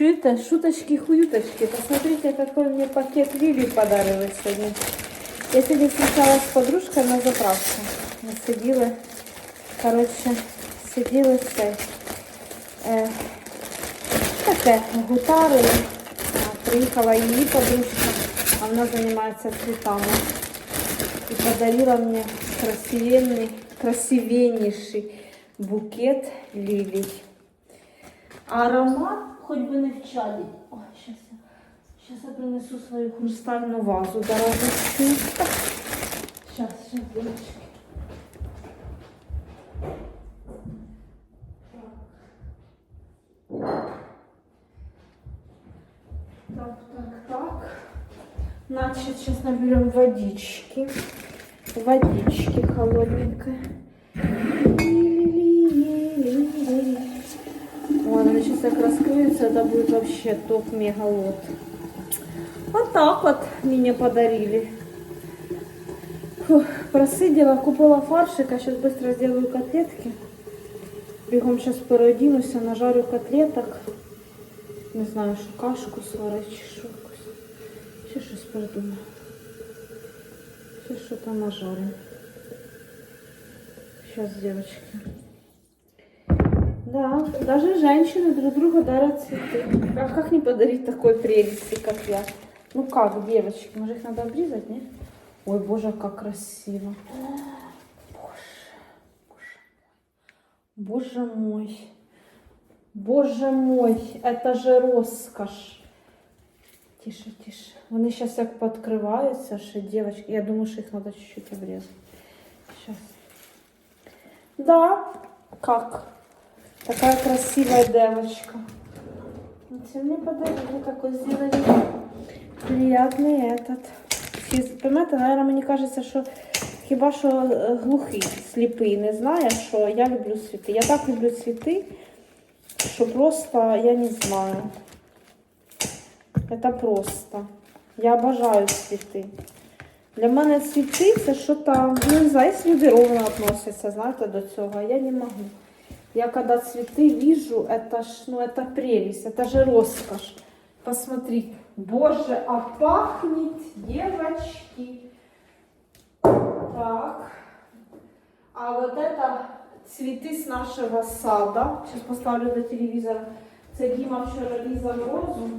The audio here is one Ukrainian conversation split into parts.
Чуєте, шуточки-хуюточки. Посмотрите, какой мне пакет Лили подарили сегодня. Я сегодня встречалась с подружкой на заправке. Мы сидели, короче, сидели цей. Е, таке, гутарили. А, Приїхала її подружка, а вона займається цвітами. И подарила мне красивенный, красивеннейший букет лилий. Аромат хоть бы не в чаде. О, сейчас я, сейчас я принесу свою хрустальную вазу дорогущую. Сейчас, сейчас, девочки. Так, так, так. Значит, сейчас наберем водички. Водички холодненькой. Так раскроется, это будет вообще топ мегалот. Вот так вот мне подарили. Фух, просидела, купила фаршика, сейчас быстро сделаю котлетки. Бегом сейчас переодінуся, нажарю котлеток. Не знаю, що кашку сварити чи що. Ще щось придумаю. Ще що там нажарю. Сейчас, девочки. Да, даже женщины друг другу дарят цветы. А как не подарить такой прелести, как я? Ну как, девочки, может их надо обрезать, не? Ой, боже, как красиво. Боже, боже мой. Боже мой, это же роскошь. Тише, тише. Вони сейчас як пооткриваються, ще девочки. Я думаю, що їх надо чуть-чуть обрезать. Сейчас. Да, как? Такая красивая девочка. Это мне подарили такой сделали приятный этот. Фіз- Понимаете, наверное, мені кажеться, що хіба що е, глухий, сліпий не знає, що я люблю цвіти. Я так люблю цвіти, що просто я не знаю. Это просто. Я обожаю цвіти. Для мене цвіти це що там, ну, не знаю, якщо люди ровно относяться, знаєте, до цього, а я не можу. Я когда цветы вижу, это ж, ну это прелесть, это же роскошь. Посмотрите, боже, а пахнет, девочки. Так, а вот это цветы с нашего сада. Сейчас поставлю до телевизора. Це Діма вчора різав розу.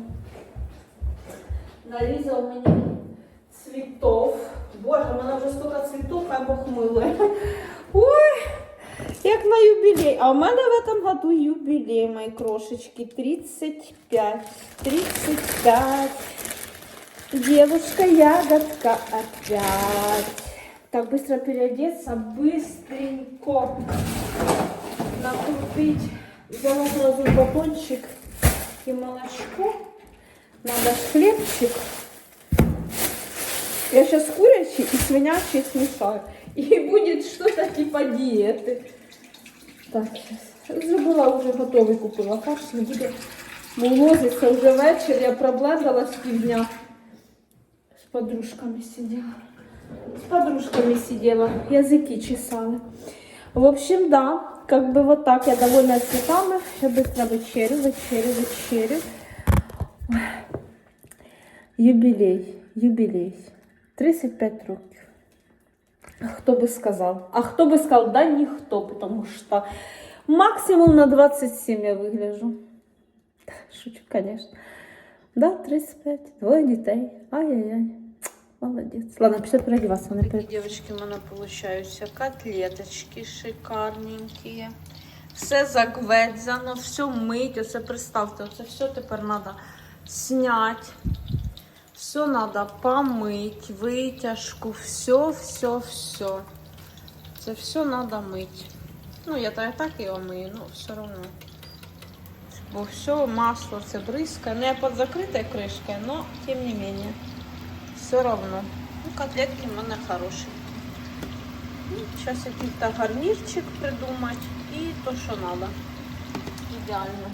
Нарізав мені цвітов. Боже, в мене вже стільки цвітов, хай Бог милує. Ой, Як на юбилей. А у мене в этом году юбилей, мої крошечки. 35. 35. Девушка ягодка опять. Так, быстро переодеться, быстренько накупить. Взяла сразу батончик и молочко. Надо хлебчик. Я сейчас курячий и свинячий смешаю. И будет что-то типа диеты. Так. Забыла уже готовый купила фарш. Не буду молозиться уже вечер. Я проблендала с півдня. С подружками сидела. С подружками сидела. Языки чесали. В общем, да. Как бы вот так. Я довольна цветами. Я быстро вечерю, вечерю, вечерю. Юбилей. Юбилей. 35 років. Хто би сказав? А хто би сказав? Да ніхто, тому що максимум на 27 я вигляжу. Шучу, конечно. Да, 35, двоє дітей. Ай-яй-яй. Молодець. Ладно, пішли переодіватися. Вони перед... Девочки, у мене получаються котлеточки шикарненькі. Все загведзано, все мить. Оце представте, оце все тепер треба зняти. Все надо помыть, вытяжку, все, все, все. Це все надо мыть. Ну, я так, так його мию, но все равно. Бо все масло це бризкає. Ну, я під закритою кришкою, но тем не менее. Все равно. Ну, котлетки в мене хороші. Ну, Сейчас якийсь гарнирчик придумать. И то, что надо. Идеально.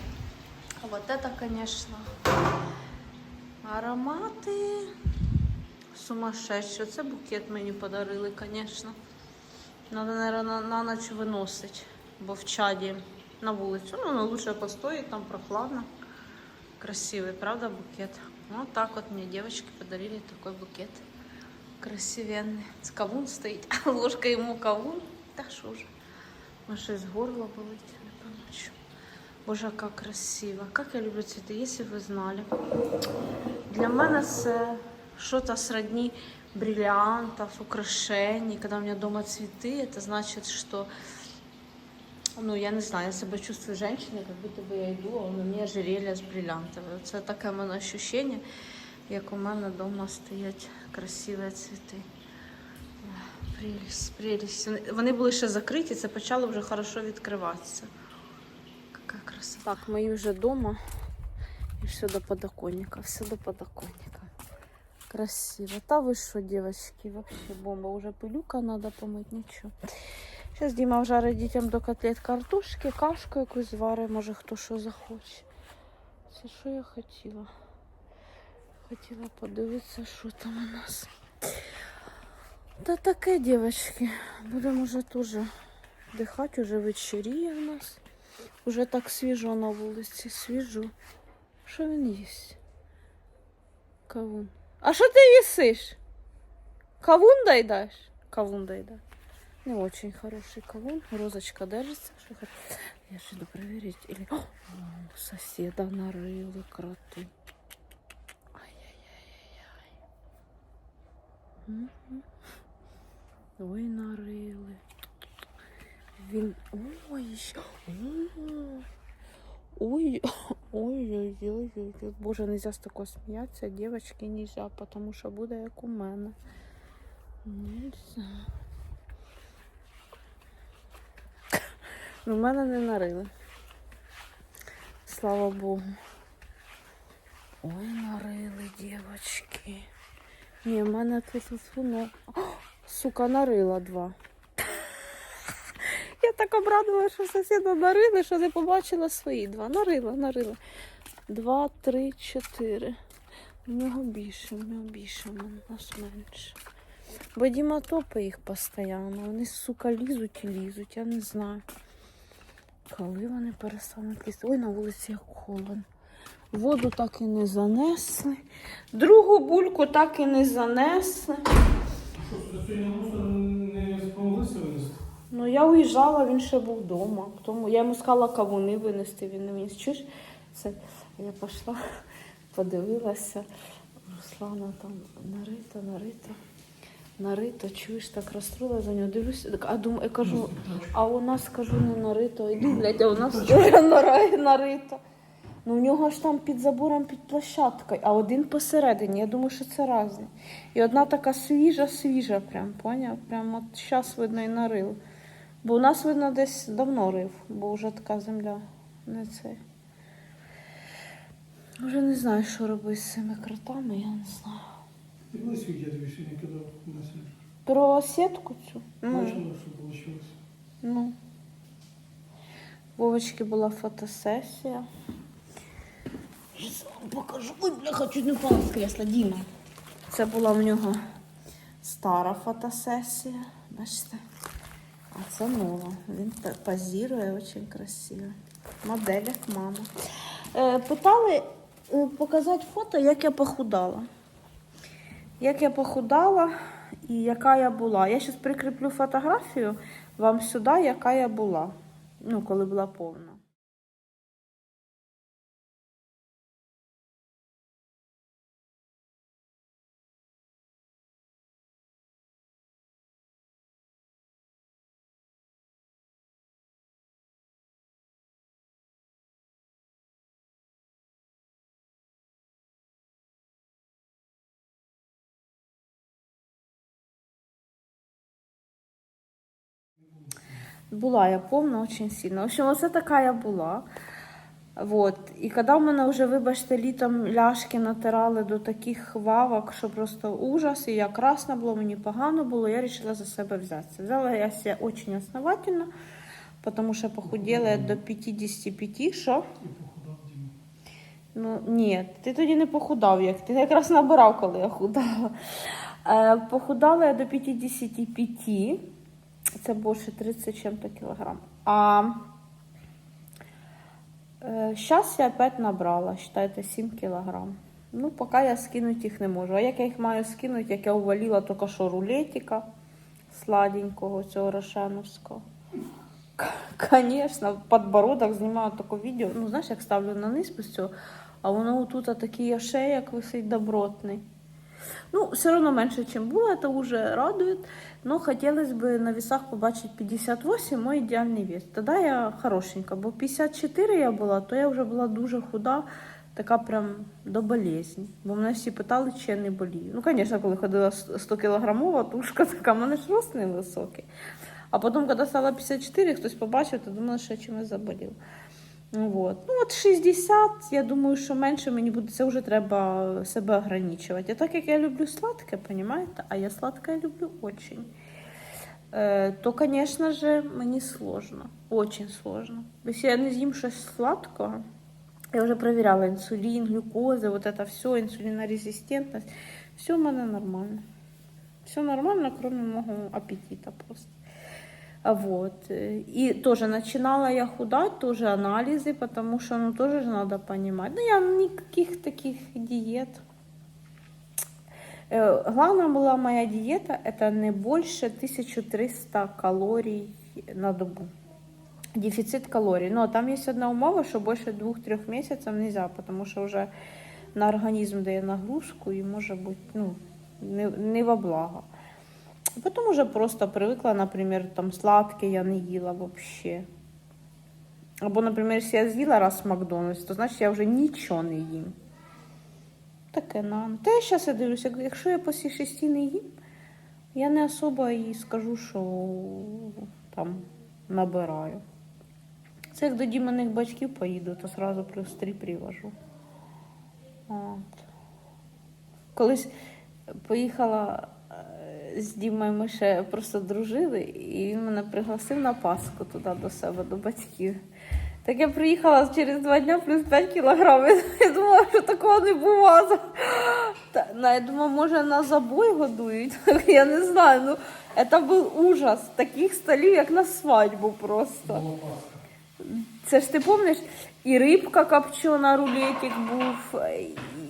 А вот это, конечно, Аромати сумасшедші. Це букет мені подарили, звісно. Надо, наверное, на, ніч виносити, бо в чаді на вулицю. Ну, ну лучше постоїть, там прохладно. Красивый, правда, букет? Вот так вот мне девочки подарили такой букет. Красивенный. С кавун стоит, ложка ему кавун. Да що ж. Може, з горла болить. Боже, як красиво. Як я люблю цвіти, якщо б ви знали. Для мене це щось сродні бриллиантов, украшений. Когда у меня дома цветы, это значит, что ну, я не знаю, я себе чувствую женщиной, как будто бы я йду, а на мені ожерелье з бриллиантами. Це таке в мене ощущення, як у мене вдома стоять красиві цвіти. Ой, Прелість, прелість. Вони- Вони були ще закриті, це почало вже хорошо відкриватися. Краса. Так, ми вже вдома. І все до подоконника, все до подоконника. Красиво. Та ви що, девочки, вообще бомба. Уже пилюка надо помыть, нічого. Зараз Діма вжарить дітям до котлет картошки, кашку якусь зварить, може хто що захоче. Це що я хотіла? Хотіла подивитися, що там у нас. Та таке, дівчатки. Будемо вже теж дихати, уже вечеріє в нас. Уже так свіжо на вулиці, свіжо. Що він їсть? Кавун. А що ти їсиш? Кавун доїдаєш? Кавун доїдаєш. Не очень хороший кавун. Розочка держится. Я же иду проверить. Или... О, соседа нарыли кроты. Ай-яй-яй-яй. Мгм. Ой, нарили. Він... Ой. Ой, ой-ой-ой, боже, нельзя з такого сміятися, дівчатки, нельзя, потому що буде як у мене. Нельзя. Ну, мене не нарили. Слава Богу. Ой, нарили, дівчатки. Ні, в мене тут тут сука, нарила два. Так обрадувала, що сусіда нарили, що не побачила свої два. Нарила, нарила. Два, три, чотири. У нього більше, у нього більше, у нас менше. Бо Діма топить їх постійно. Вони, сука, лізуть і лізуть, я не знаю. Коли вони перестануть лізти? Ой, на вулиці як холодно. Воду так і не занесли. Другу бульку так і не занесли. Я уїжджала, він ще був вдома. Тому я йому сказала кавуни винести, він не вніс. Чуєш? Це я пішла, подивилася. Руслана там нарита, нарита. Нарито, чуєш, так розстроїла за нього. Дивлюся, так, а думаю, я кажу, а у нас кажу не нарито. Іди, блядь, а у нас нарито. Ну в нього ж там під забором, під площадкою, а один посередині. Я думаю, що це різні. І одна така свіжа, свіжа, прям, поняв? Прям от зараз видно і нарив. Бо у нас, видно, десь давно рив, бо вже така земля не цей. Вже не знаю, що робити з цими кротами, я не знаю. Ти були свій я тобі сьогодні кидав меседж? Про сітку цю? Ну. Бачила, що вийшло? Ну. Вовочки була фотосесія. Вам покажу. Ой, бляха, чуть не впала з кресла, Діма. Це була в нього стара фотосесія. Бачите? А це нова. Він позірує дуже красиво. Модель як мама. Е, питали е, показати фото, як я похудала. Як я похудала і яка я була. Я зараз прикріплю фотографію вам сюди, яка я була. Ну, коли була повна. Була я повна очень сильно. В общем, оце така я була. Вот. І коли в мене вже, вибачте, літом ляшки натирали до таких вавок, що просто ужас, і я красна була, мені погано було, я вирішила за себе взятися. Взяла я себе дуже основательно, тому що похуділа я до 55, що? Ну, ні, ти тоді не похудав, як ти якраз набирав, коли я худала. Е, похудала я до 55, це більше 30 чим-то кілограм. А Зараз я опять набрала, вважайте, 7 кілограм. Ну, поки я скинути їх не можу. А як я їх маю скинути, як я увалила тільки що рулетика сладенького, цього рошеновського. Звісно, подбородок знімаю таке відео. Ну, знаєш, як ставлю на низ цього, а воно тут такий ошеяк висить добротний. Ну, все равно менше, ніж було, це вже радує. Но хотілося б на весах побачити 58, мой ідеальний вес. Тоді я хорошенька, бо 54 я була, то я вже була дуже худа, така прям до болезні. Бо мене всі питали, чи я не болію. Ну, звісно, коли ходила 100 кілограмова тушка, така, в мене ж рост невисокий. А потім, коли стало 54, хтось побачив, то думала, що я чимось заболів. Вот. Ну, от 60, я думаю, що менше мені буде, це вже треба себе ограничувати. А так як я люблю сладке, понимаете? А я сладкое люблю очень. Е, то, звісно ж, мені сложно. Очень сложно. Якщо я не з'їм щось сладкого, я вже перевіряла інсулін, глюкоза, вот это все, інсулінорезистентність. Все в мене нормально. Все нормально, кроме мого аппетита просто. А Вот. э, И тоже начинала я худать, тоже анализы, потому что, ну, тоже же надо понимать. Ну, я никаких таких диет. Э, Главная была моя диета, это не больше 1300 калорий на добу. Дефицит калорий. Но там есть одна умова, что больше двух-трех месяцев нельзя, потому что уже на организм дає нагрузку и может быть, ну, не, не во благо. Потім уже просто привикла, наприклад, там сладке я не їла взагалі. Або, наприклад, якщо я з'їла раз в Макдональдс, то значить я вже нічого не їм. Таке нам. Та я зараз я дивлюся, якщо я після шести не їм, я не особо і скажу, що там набираю. Це як до діманих батьків поїду, то одразу плюс три привожу. От. Колись поїхала з Дімою, ми ще просто дружили, і він мене пригласив на Пасху туди до себе, до батьків. Так я приїхала через два дні плюс 5 кілограмів. Я думала, що такого не бувало. Та, ну, я думала, може на забой годують. Я не знаю. Ну, це був ужас. Таких столів, як на свадьбу просто. Це ж ти пам'ятаєш, і рибка копчена, рулетик був,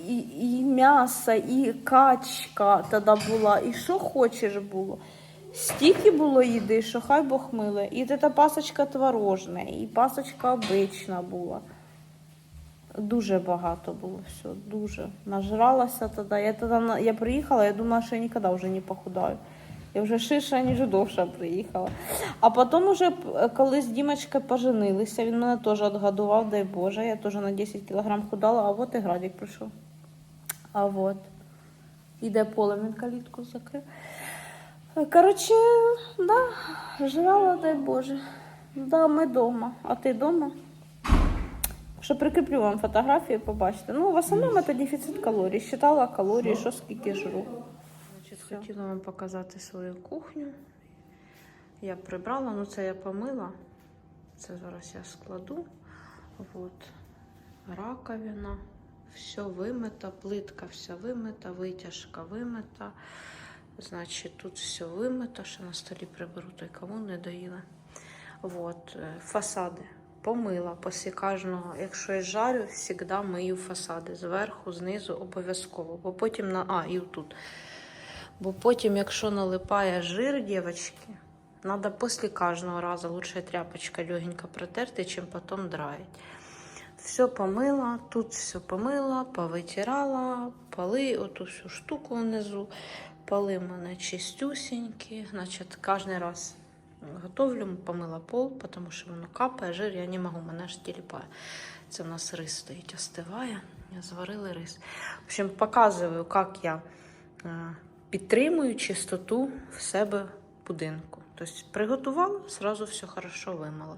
і, і м'ясо, і качка тоді була, і що хочеш було. Стільки було їди, що хай Бог миле. І та пасочка творожна, і пасочка обична була. Дуже багато було все, дуже. Нажралася тоді. Я, тоді я приїхала, я думала, що я ніколи вже не похудаю. Я вже ширша, ніж довша приїхала. А потім уже, коли з Дімочкою поженилися, він мене теж відгодував, дай Боже. Я теж на 10 кілограм худала, а от і Градік прийшов. А от. Іде поле, він калітку закрив. Коротше, да, жрала, дай Боже. Да, ми вдома. А ти вдома? Що прикріплю вам фотографії, побачите. Ну, в основному це дефіцит калорій. Считала калорії, що скільки жру. Значить, хотіла вам показати свою кухню. Я прибрала, ну це я помила. Це зараз я складу. От. Раковина. Все вимита, плитка вся вимита, витяжка вимита. Значить, тут все вимито, ще на столі приберу той кавун не доїла. Вот. е, Фасади помила після кожного. Якщо я жарю, завжди мию фасади. Зверху, знизу обов'язково. Бо потім на. А, і тут. Бо потім, якщо налипає жир, дівчатки, треба після кожного разу лучше тряпочка легенько протерти, чим потім драїть. Все помила, тут все помила, повитирала, поли, оту всю штуку внизу. Поли в мене чистюсінькі. Значить, кожен раз готовлю, помила пол, тому що воно капає, жир, я не можу, мене ж тіліпає. Це в нас рис стоїть, остиває. Я зварила рис. В общем, показую, як я підтримую чистоту в себе будинку. Тобто приготувала, зразу все хорошо вимила.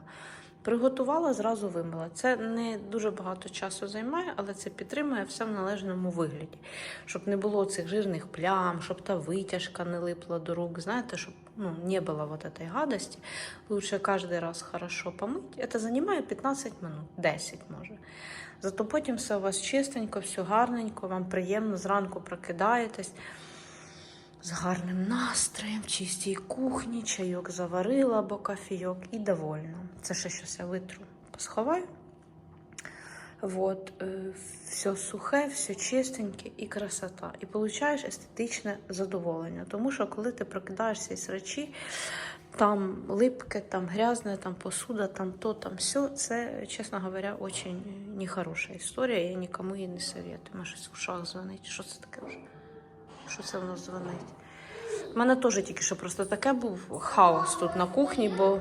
Приготувала, зразу вимила. Це не дуже багато часу займає, але це підтримує все в належному вигляді. Щоб не було цих жирних плям, щоб та витяжка не липла до рук. Знаєте, щоб ну, не було вот этой гадості. Лучше кожен раз хорошо помити. Це займає 15 минут, 10 може. Зато потім все у вас чистенько, все гарненько, вам приємно, зранку прокидаєтесь з гарним настроєм, чистій кухні, чайок заварила або кофійок і довольна. Це ще щось я витру, посховаю. Вот, все сухе, все чистеньке і красота. І получаєш естетичне задоволення. Тому що коли ти прокидаєшся із речі, там липке, там грязне, там посуда, там то, там все. Це, чесно говоря, очень нехороша історія. Я нікому її не советую. Може, щось в ушах дзвонить. Що це таке вже? Що це воно дзвонить? У мене теж тільки що просто таке був хаос тут на кухні, бо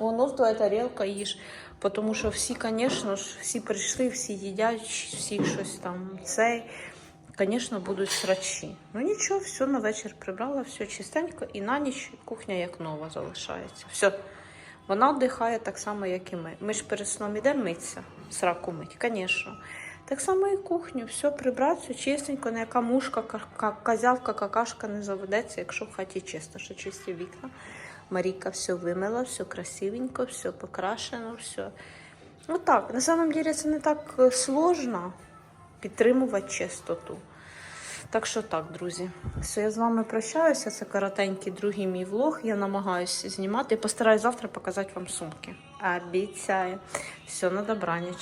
воно в твоя тарілка їж. Тому що всі, звісно ж, всі прийшли, всі їдять, всі щось там цей. Звісно, будуть срачі. Ну нічого, все на вечір прибрала, все чистенько, і на ніч кухня як нова залишається. Все. Вона віддихає так само, як і ми. Ми ж перед сном ідемо митися, сраку мить, звісно. Так само і кухню, все прибрати, чистенько, ніяка мушка, ка- ка- козявка, какашка не заведеться, якщо в хаті чисто, що чисті вікна. Маріка все вимила, все красивенько, все покрашено, все. Ну так, на самом деле це не так е, сложно підтримувати чистоту. Так що так, друзі. Все, я з вами прощаюся. Це коротенький другий мій влог. Я намагаюся знімати. Я постараюсь завтра показати вам сумки. Обіцяю. Все, на добраніч.